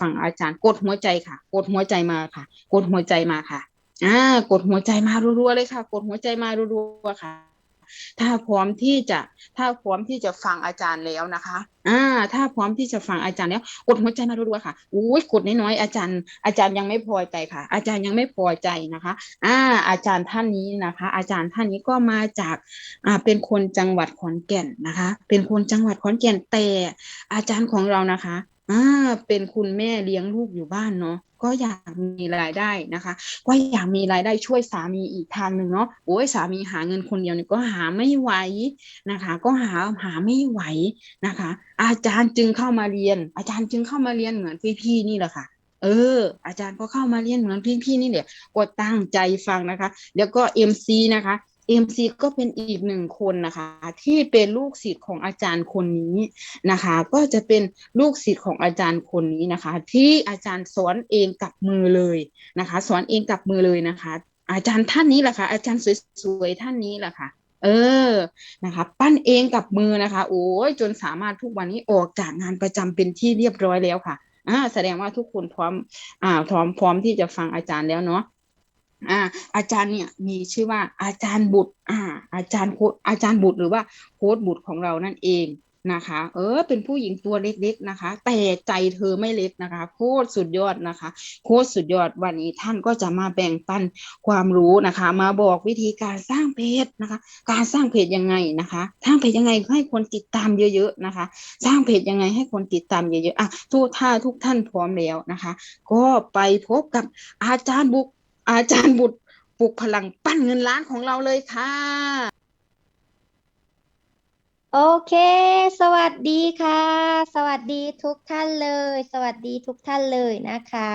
ฟังอาจารย์ กดหัวใจค่ะ กดหัวใจมาค่ะ กดหัวใจมาค่ะอ่ากดหัวใจมารัวๆเลยค่ะ กดหัวใจมารัวๆค่ะ ถ้าพร้อมที่จะถ้าพร้อมที่จะฟังอาจารย์แล้วนะคะ อ่า ถ้าพร้อมที่จะฟังอาจารย์แล้ว กดหัวใจมารัวๆค่ะอุ้ยกดน้อยๆอาจารย์ อาจารย์ยังไม่พอใจค่ะ อาจารย์ยังไม่พอใจนะคะ อ่า อาจารย์ท่านนี้นะคะ อาจารย์ท่านนี้ก็มาจาก อ่า เป็นคนจังหวัดขอนแก่นนะคะ เป็นคนจังหวัดขอนแก่นแต่อาจารย์ของเรานะคะ อ่าเป็นคุณแม่เลี้ยงลูกอยู่บ้านเนาะก็อยากมีรายได้นะคะ ก็อยากมีรายได้ช่วยสามีอีกทางหนึ่งเนาะโอ้ยสามีหาเงินคนเดียวเนี่ยก็หาไม่ไหวนะคะ ก็หาหาไม่ไหวนะคะ อาจารย์จึงเข้ามาเรียน อาจารย์จึงเข้ามาเรียนเหมือนพี่ๆนี่แหละค่ะ เออ อาจารย์ก็เข้ามาเรียนเหมือนพี่ๆนี่แหละก็ตั้งใจฟังนะคะ แล้วก็เอ็มซีนะคะ MC ก็เป็นอีกหนึ่งคนนะคะ ที่เป็นลูกศิษย์ของอาจารย์คนนี้นะคะ ก็จะเป็นลูกศิษย์ของอาจารย์คนนี้นะคะ ที่อาจารย์สอนเองกับมือเลยนะคะ สอนเองกับมือเลยนะคะ อาจารย์ท่านนี้แหละค่ะอาจารย์สวยๆท่านนี้แหละค่ะเออ นะคะ ปั้นเองกับมือนะคะ โอ้ยจนสามารถทุกวันนี้ออกจากงานประจำเป็นที่เรียบร้อยแล้วค่ะอ่าแสดงว่าทุกคนพร้อมอ่าพร้อมพร้อมที่จะฟังอาจารย์แล้วเนาะ อ่า อาจารย์เนี่ยมีชื่อว่าอาจารย์บุตร อ่า อาจารย์โคดอาจารย์บุตรหรือว่าโค้ดบุตรของเรานั่นเองนะคะ เออ เป็นผู้หญิงตัวเล็กๆนะคะ แต่ใจเธอไม่เล็กนะคะ โคตรสุดยอดนะคะ โคตรสุดยอดวันนี้ท่านก็จะมาแบ่งปันความรู้นะคะ มาบอกวิธีการสร้างเพจนะคะ การสร้างเพจยังไงนะคะสร้างเพจยังไงให้คนติดตามเยอะๆนะคะ สร้างเพจยังไงให้คนติดตามเยอะๆอะทุกท่าทุกท่านพร้อมแล้วนะคะ ก็ไปพบกับอาจารย์บุก อาจารย์บุตรปลุกพลังปั้นเงินล้านของเราเลยค่ะ โอเค สวัสดีค่ะ สวัสดีทุกท่านเลย สวัสดีทุกท่านเลยนะคะ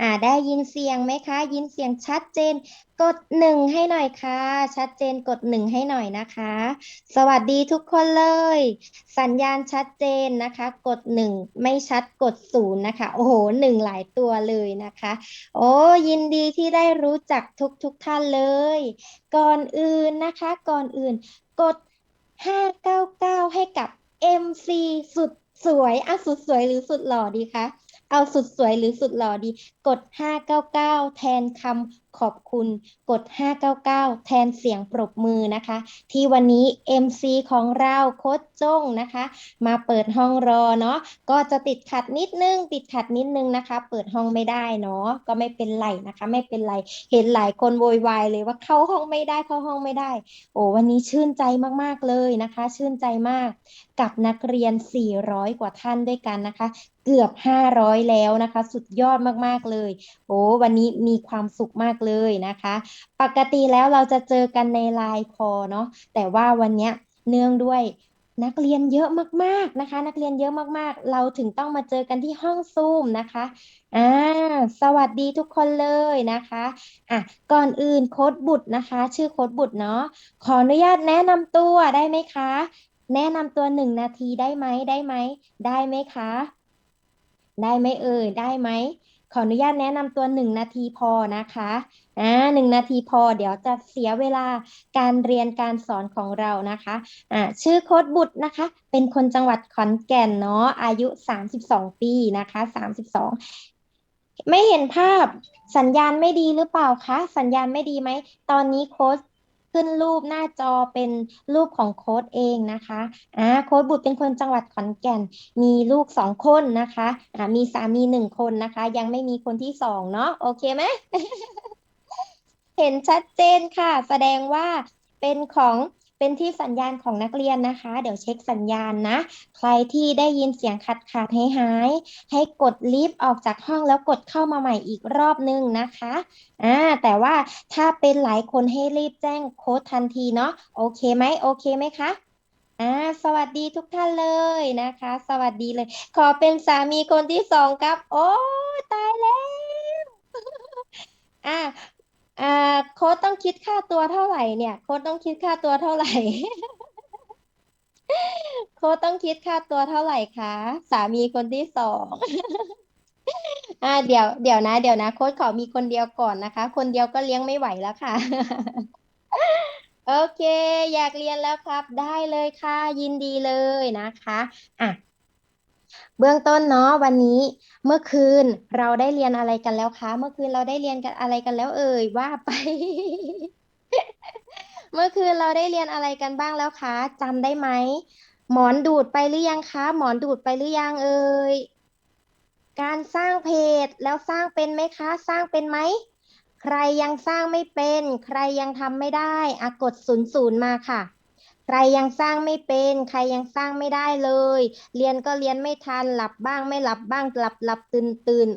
อ่า ได้ยินเสียงไหมคะ ยินเสียงชัดเจน กดหนึ่งให้หน่อยค่ะ ชัดเจนกดหนึ่งให้หน่อยนะคะ สวัสดีทุกคนเลย สัญญาณชัดเจนนะคะ กดหนึ่งไม่ชัดกดศูนย์นะคะ โอ้โหหนึ่งหลายตัวเลยนะคะ โอ้ยินดีที่ได้รู้จักทุกทุกท่านเลย ก่อนอื่นนะคะ ก่อนอื่น กด 599 ให้กับ MC สุดสวยอะสุดสวยหรือสุดหล่อดีคะ เอาสุดสวยหรือสุดหล่อดี กด 599 แทนคำขอบคุณ กด 599 แทนเสียงปรบมือนะคะ ที่วันนี้ MC ของเราโค้ชจ้งนะคะ มาเปิดห้องรอเนาะก็จะติดขัดนิดนึง ติดขัดนิดนึงนะคะ เปิดห้องไม่ได้เนาะก็ไม่เป็นไรนะคะ ไม่เป็นไรเห็นหลายคนโวยวายเลยว่าเข้าห้องไม่ได้เข้าห้องไม่ได้ โอ้วันนี้ชื่นใจมากๆเลยนะคะ ชื่นใจมาก กับนักเรียน 400 กว่าท่านด้วยกันนะคะ เกือบ 500 แล้วนะคะ สุดยอดมาก ๆ เลย โอ้วันนี้มีความสุขมากเลยนะคะ ปกติแล้วเราจะเจอกันในไลน์คอเนาะแต่ว่าวันนี้เนื่องด้วยนักเรียนเยอะมากๆนะคะ นักเรียนเยอะมากๆ เราถึงต้องมาเจอกันที่ห้องซูมนะคะอ่าสวัสดีทุกคนเลยนะคะอะก่อนอื่นโค้ดบุตรนะคะ ชื่อโค้ดบุตรเนาะขออนุญาตแนะนำตัวได้ไหมคะ แนะนำตัวหนึ่งนาทีได้ไหมได้ไหม ได้ไหมคะ ได้ไหมเอ่ยได้ไหมขออนุญาตแนะนำตัวหนึ่งนาทีพอนะคะอ่าหนึ่งนาทีพอ เดี๋ยวจะเสียเวลาการเรียนการสอนของเรานะคะอ่าชื่อโค้ดบุตรนะคะ เป็นคนจังหวัดขอนแก่นเนาะอายุ 32 ปีนะคะ 32 ไม่เห็นภาพสัญญาณไม่ดีหรือเปล่าคะ สัญญาณไม่ดีไหม ตอนนี้โค้ช ขึ้นรูปหน้าจอเป็นรูปของโค้ดเองนะคะอ่าโค้ดบุตรเป็นคนจังหวัดขอนแก่น มีลูกสองคนนะคะอ่ามีสามีหนึ่งคนนะคะ ยังไม่มีคนที่สองเนาะโอเคไหมเห็นชัดเจนค่ะ แสดงว่าเป็นของ เป็นที่สัญญาณของนักเรียนนะคะ เดี๋ยวเช็คสัญญาณนะ ใครที่ได้ยินเสียงขาดขาดหายหายให้กดลิฟต์ออกจากห้องแล้วกดเข้ามาใหม่อีกรอบนึงนะคะอ่าแต่ว่าถ้าเป็นหลายคนให้รีบแจ้งโค้ดทันทีเนาะโอเคไหมโอเคไหมคะอ่าสวัสดีทุกท่านเลยนะคะ สวัสดีเลย ขอเป็นสามีคนที่สองครับ โอ้ตายแล้วอ่า อ่าโค้ดต้องคิดค่าตัวเท่าไหร่เนี่ยโค้ดต้องคิดค่าตัวเท่าไหร่ โค้ดต้องคิดค่าตัวเท่าไหร่คะสามีคนที่สองอ่าเดี๋ยวเดี๋ยวนะเดี๋ยวนะโค้ดขอมีคนเดียวก่อนนะคะ คนเดียวก็เลี้ยงไม่ไหวแล้วค่ะ โอเค อยากเรียนแล้วครับ ได้เลยค่ะ ยินดีเลยนะคะ อะ เบื้องต้นเนาะวันนี้เมื่อคืนเราได้เรียนอะไรกันแล้วคะ เมื่อคืนเราได้เรียนกันอะไรกันแล้ว เอ่ยว่าไป เมื่อคืนเราได้เรียนอะไรกันบ้างแล้วคะจำได้ไหมหมอนดูดไปหรือยังคะ หมอนดูดไปหรือยังเอ่ยการสร้างเพจแล้วสร้างเป็นไหมคะ สร้างเป็นไหมใครยังสร้างไม่เป็น ใครยังทำไม่ได้อะกดศูนย์ศูนย์มาค่ะ ใครยังสร้างไม่เป็น ใครยังสร้างไม่ได้เลย เรียนก็เรียนไม่ทันหลับบ้างไม่หลับบ้างหลับหลับตื่นตื่น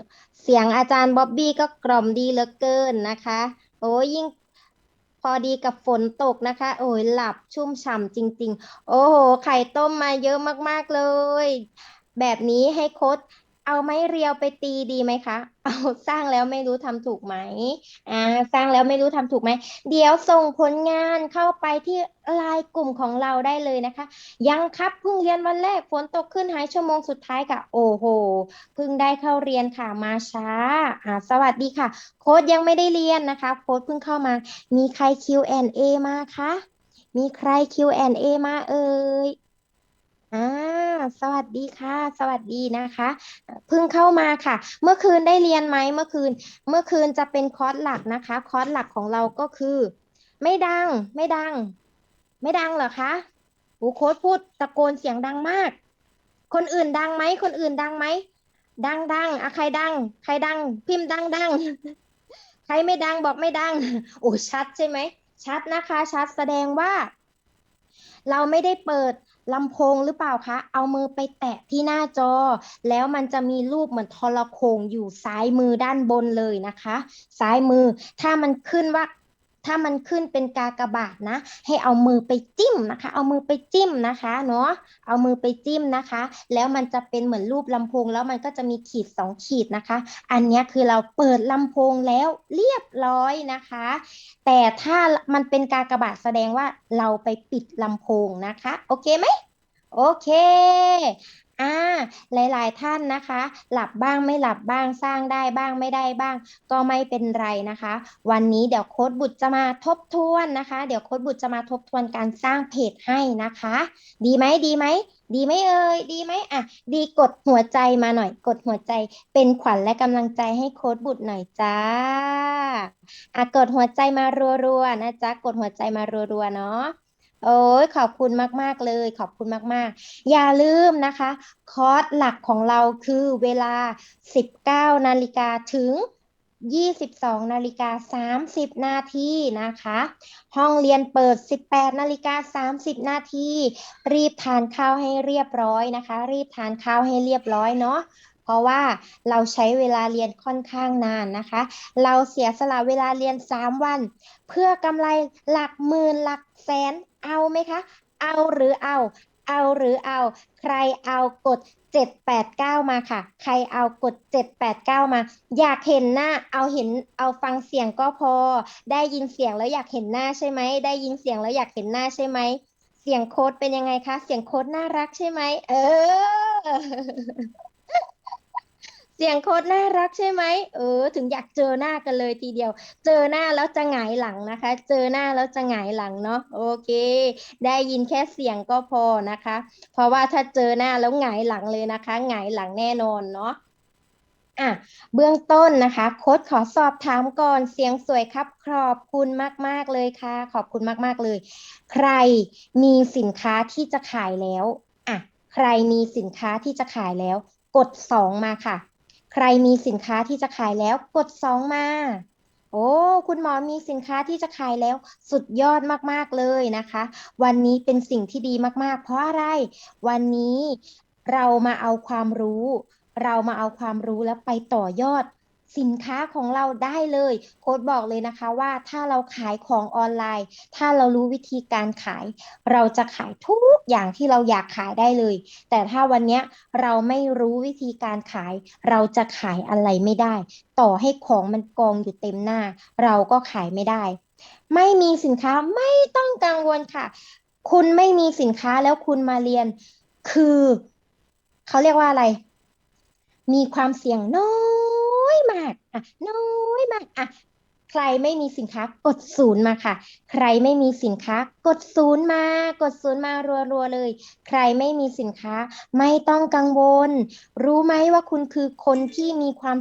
เสียงอาจารย์บ๊อบบี้ก็กล่อมดีเหลือเกินนะคะ โอ้ยิ่งพอดีกับฝนตกนะคะ โอ้ยหลับชุ่มฉ่ำจริง ๆ โอ้โห ไข่ต้มมาเยอะมากๆเลย แบบนี้ให้โค้ด เอาไม้เรียวไปตีดีไหมคะ เอาสร้างแล้วไม่รู้ทำถูกไหมอ่าสร้างแล้วไม่รู้ทำถูกไหม เดี๋ยวส่งผลงานเข้าไปที่ไลน์กลุ่มของเราได้เลยนะคะ ยังครับเพิ่งเรียนวันแรกฝนตกขึ้นหายชั่วโมงสุดท้ายค่ะ โอ้โหเพิ่งได้เข้าเรียนค่ะมาช้าอ่าสวัสดีค่ะ โค้ดยังไม่ได้เรียนนะคะโค้ดเพิ่งเข้ามา มีใคร Q&A มาคะมีใคร Q&A มาเอ่ย อ่าสวัสดีค่ะ สวัสดีนะคะเพิ่งเข้ามาค่ะ เมื่อคืนได้เรียนไหมเมื่อคืน เมื่อคืนจะเป็นคอร์สหลักนะคะ คอร์สหลักของเราก็คือ ไม่ดัง ไม่ดัง ไม่ดังเหรอคะโอ้โค้ดพูดตะโกนเสียงดังมาก คนอื่นดังไหมคนอื่นดังไหมดังดังอะใครดัง ใครดัง พิมพ์ดังดังใครไม่ดังบอกไม่ดังโอ้ชัดใช่ไหมชัดนะคะ ชัดแสดงว่า เราไม่ได้เปิดลำโพงหรือเปล่าคะ เอามือไปแตะที่หน้าจอ แล้วมันจะมีรูปเหมือนทรโขงอยู่ซ้ายมือด้านบนเลยนะคะ ซ้ายมือ ถ้ามันขึ้นว่า ถ้ามันขึ้นเป็นกากบาทนะ ให้เอามือไปจิ้มนะคะ เอามือไปจิ้มนะคะเนาะเอามือไปจิ้มนะคะ แล้วมันจะเป็นเหมือนรูปลำโพง แล้วมันก็จะมีขีดสองขีดนะคะ อันนี้คือเราเปิดลำโพงแล้วเรียบร้อยนะคะ แต่ถ้ามันเป็นกากบาทแสดงว่าเราไปปิดลำโพงนะคะ โอเคไหม โอเค อ่า หลายๆ ท่านนะคะ หลับบ้างไม่หลับบ้าง สร้างได้บ้างไม่ได้บ้าง ก็ไม่เป็นไรนะคะ วันนี้เดี๋ยวโค้ดบุตรจะมาทบทวนนะคะ เดี๋ยวโค้ดบุตรจะมาทบทวนการสร้างเพจให้นะคะ ดีไหมดีไหม ดีไหมเอ่ย ดีไหมอะ ดีกดหัวใจมาหน่อย กดหัวใจ เป็นขวัญและกำลังใจให้โค้ดบุตรหน่อยจ้า อะ กดหัวใจมารัวๆนะจ๊ะ กดหัวใจมารัวๆเนาะ โอ้ยขอบคุณมาก ๆ เลย ขอบคุณมาก ๆ อย่าลืมนะคะ คอร์สหลักของเราคือเวลา 19 นาฬิกาถึง22นาฬิกา30 นาทีนะคะ ห้องเรียนเปิด 18นาฬิกา30 นาที รีบทานข้าวให้เรียบร้อยนะคะ รีบทานข้าวให้เรียบร้อยเนาะ เพราะว่าเราใช้เวลาเรียนค่อนข้างนานนะคะ เราเสียสละเวลาเรียน 3 วัน เพื่อกำไรหลักหมื่นหลักแสนเอาไหมคะ เอาหรือเอา เอาหรือเอา ใครเอากด 789 มาค่ะ ใครเอากด 789 มา อยากเห็นหน้า เอาเห็น เอาฟังเสียงก็พอ ได้ยินเสียงแล้วอยากเห็นหน้าใช่ไหม ได้ยินเสียงแล้วอยากเห็นหน้าใช่ไหม เสียงโค้ดเป็นยังไงคะ เสียงโค้ดน่ารักใช่ไหม เออ เสียงโค้ดน่ารักใช่ไหมเออ ถึงอยากเจอหน้ากันเลยทีเดียว เจอหน้าแล้วจะหงายหลังนะคะ เจอหน้าแล้วจะหงายหลังเนาะโอเค ได้ยินแค่เสียงก็พอนะคะ เพราะว่าถ้าเจอหน้าแล้วหงายหลังเลยนะคะหงายหลังแน่นอนเนาะอะเบื้องต้นนะคะโค้ดขอสอบถามก่อนเสียงสวยครับ ขอบคุณมาก ๆ เลยค่ะ ขอบคุณมาก ๆ เลย ใครมีสินค้าที่จะขายแล้วอะใครมีสินค้าที่จะขายแล้ว กดสองมาค่ะ ใครมีสินค้าที่จะขายแล้วกดสองมา โอ้ คุณหมอมีสินค้าที่จะขายแล้วสุดยอดมากๆเลยนะคะ วันนี้เป็นสิ่งที่ดีมากๆ เพราะอะไร วันนี้เรามาเอาความรู้ เรามาเอาความรู้แล้วไปต่อยอด สินค้าของเราได้เลย โค้ดบอกเลยนะคะว่าถ้าเราขายของออนไลน์ ถ้าเรารู้วิธีการขาย เราจะขายทุกอย่างที่เราอยากขายได้เลย แต่ถ้าวันนี้เราไม่รู้วิธีการขาย เราจะขายอะไรไม่ได้ ต่อให้ของมันกองอยู่เต็มหน้า เราก็ขายไม่ได้ ไม่มีสินค้าไม่ต้องกังวลค่ะ คุณไม่มีสินค้าแล้วคุณมาเรียน คือ เขาเรียกว่าอะไร มีความเสี่ยงน้อย อะน้อยมากอะใครไม่มีสินค้ากดศูนย์มาค่ะ ใครไม่มีสินค้ากดศูนย์มากดศูนย์มารัวๆเลย ใครไม่มีสินค้าไม่ต้องกังวล รู้ไหมว่าคุณคือคนที่มีความ